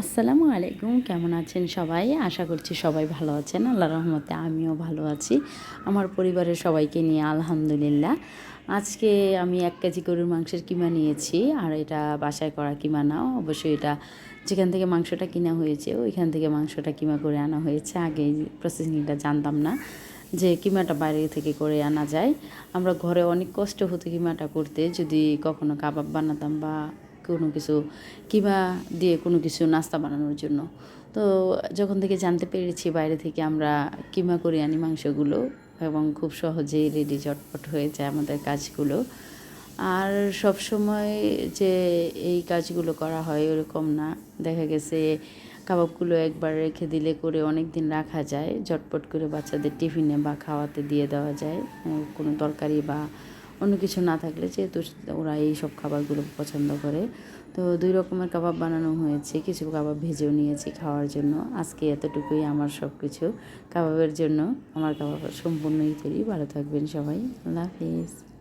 আসসালামু আলাইকুম, কেমন আছেন সবাই? আশা করছি সবাই ভালো আছেন। আল্লাহ রহমতে আমিও ভালো আছি। আমার পরিবারের সবাইকে নিয়ে আলহামদুলিল্লাহ। আজকে আমি এক কেজি গরুর মাংসের কিমা নিয়েছি, আর এটা বাসায় করা কিমা নাও অবশ্যই এটা যেখান থেকে মাংসটা কিনা হয়েছে, ওইখান থেকে মাংসটা কিমা করে আনা হয়েছে। আগে প্রসেসিংটা জানতাম না যে কিমাটা বাইরে থেকে করে আনা যায়। আমরা ঘরে অনেক কষ্ট হতো কিমাটা করতে। যদি কখনো কাবাব বানাতাম বা কোনো কিছু কিমা দিয়ে কোনো কিছু নাস্তা বানানোর জন্য। তো যখন থেকে জানতে পেরেছি বাইরে থেকে আমরা কিমা করে আনি মাংসগুলো এবং খুব সহজেই রেডি চটপট হয়ে যায় আমাদের কাজগুলো। আর সব সময় যে এই কাজগুলো করা হয় ওরকম না। দেখা গেছে কাবাবগুলো একবার রেখে দিলে করে অনেক দিন রাখা যায়। ঝটপট করে বাচ্চাদের টিফিনে বা খাওয়াতে দিয়ে দেওয়া যায়। কোনো তরকারি বা অন্য কিছু না থাকলে যেহেতু ওরা এই সব খাবারগুলো পছন্দ করে। তো দুই রকমের কাবাব বানানো হয়েছে, কিছু কাবাব ভেজেও নিয়েছি খাওয়ার জন্য। আজকে এতটুকুই আমার সব কিছু কাবাবের জন্য। আমার কাবাব সম্পূর্ণই তৈরি। ভালো থাকবেন সবাই। আল্লাহ হাফিজ।